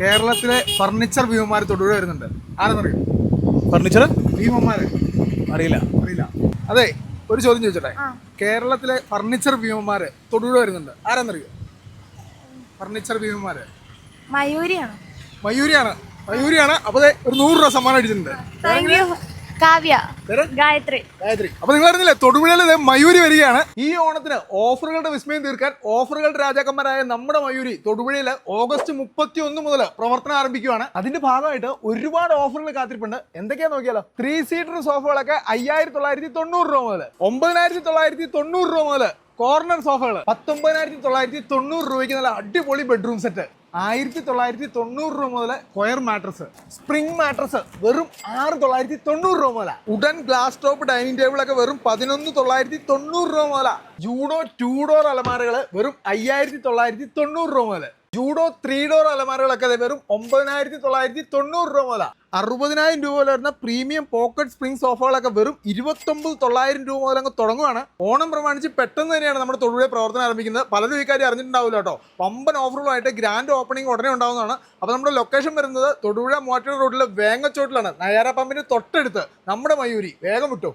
കേരളത്തിലെ ഫർണിച്ചർ ഭീമന്മാർ തൊടുപുഴ വരുന്നുണ്ട്. ആരെന്നറിയോ? ഫർണിച്ചർ ഭീമന്മാര്. അറിയില്ല. അറിയില്ല. അതെ ഒരു ചോദ്യം ചോദിച്ചോട്ടെ? കേരളത്തിലെ ഫർണിച്ചർ ഭീമന്മാര് തൊടുപുഴ വരുന്നുണ്ട്. ആരെന്നറിയോ? ഫർണിച്ചർ ഭീമന്മാര്. മയൂരിയാണ്. മയൂരിയാണ്. മയൂരിയാണ്. അപ്പൊ ദേ ഒരു നൂറ് രൂപ സമ്മാനം അടിച്ചിട്ടുണ്ട്. കാവ്യ ഗായത്രി. ഗായത്രി. അപ്പൊ നിങ്ങൾ അറിഞ്ഞില്ലേ തൊടുപുഴയിൽ മയൂരി വരികയാണ്. ഈ ഓണത്തിന് ഓഫറുകളുടെ വിസ്മയം തീർക്കാൻ ഓഫറുകളുടെ രാജാക്കന്മാരായ നമ്മുടെ മയൂരി തൊടുപുഴയിൽ ഓഗസ്റ്റ് മുപ്പത്തി ഒന്ന് മുതൽ പ്രവർത്തനം ആരംഭിക്കുകയാണ് അതിന്റെ ഭാഗമായിട്ട് ഒരുപാട് ഓഫറുകൾ കാത്തിരിപ്പുണ്ട്. എന്തൊക്കെയാ നോക്കിയാലോ? ത്രീ സീറ്റർ സോഫകളൊക്കെ അയ്യായിരത്തി തൊള്ളായിരത്തി തൊണ്ണൂറ് രൂപ മുതൽ ഒമ്പതിനായിരത്തി തൊള്ളായിരത്തി തൊണ്ണൂറ് രൂപ മുതൽ കോർണർ സോഫകൾ പത്തൊമ്പതിനായിരത്തി തൊള്ളായിരത്തി തൊണ്ണൂറ് രൂപയ്ക്ക് നല്ല അടിപൊളി ബെഡ്റൂം സെറ്റ് ആയിരത്തി തൊള്ളായിരത്തി തൊണ്ണൂറ് രൂപ മുതൽ കൊയർ മാട്രസ് സ്പ്രിംഗ് മാട്രസ് വെറും ആറ് തൊള്ളായിരത്തി തൊണ്ണൂറ് രൂപ മുതല. ഉടൻ ഗ്ലാസ് ടോപ്പ് ഡൈനിങ് ടേബിൾ ഒക്കെ വെറും പതിനൊന്ന് തൊള്ളായിരത്തി തൊണ്ണൂറ് രൂപ മുതല. ജൂഡോ ടൂ ഡോർ അലമാരകൾ വെറും അയ്യായിരത്തി തൊള്ളായിരത്തി തൊണ്ണൂറ് രൂപ മുതൽ ജൂഡോ ത്രീ ഡോർ അലമാരകളൊക്കെ വെറും ഒമ്പതിനായിരത്തി തൊള്ളായിരത്തി തൊണ്ണൂറ് രൂപ മുതല. അറുപതിനായിരം രൂപ മുതൽ വരുന്ന പ്രീമിയം പോക്കറ്റ് സ്പ്രിംഗ് സോഫകളൊക്കെ വെറും ഇരുപത്തൊമ്പത് തൊള്ളായിരം രൂപ മുതൽ അങ്ങ് തുടങ്ങുവാണ്. ഓണം പ്രമാണിച്ച് പെട്ടെന്ന് തന്നെയാണ് നമ്മുടെ തൊഴിലെ പ്രവർത്തനം ആരംഭിക്കുന്നത്. പലരും ഈ കാര്യം അറിഞ്ഞിട്ടുണ്ടാവില്ല കേട്ടോ. പമ്പൻ ഓഫറുകളായിട്ട് ഗ്രാൻഡ് ഓപ്പണിംഗ് ഉടനെ ഉണ്ടാകുന്നതാണ് അപ്പോൾ നമ്മുടെ ലൊക്കേഷൻ വരുന്നത് തൊടുപുഴ മൂവാറ്റുപുഴ റോഡിലെ വേങ്ങച്ചോട്ടിലാണ്. നയാര പമ്പിന് തൊട്ടടുത്ത് നമ്മുടെ മയൂരി. വേഗം വിട്ടു.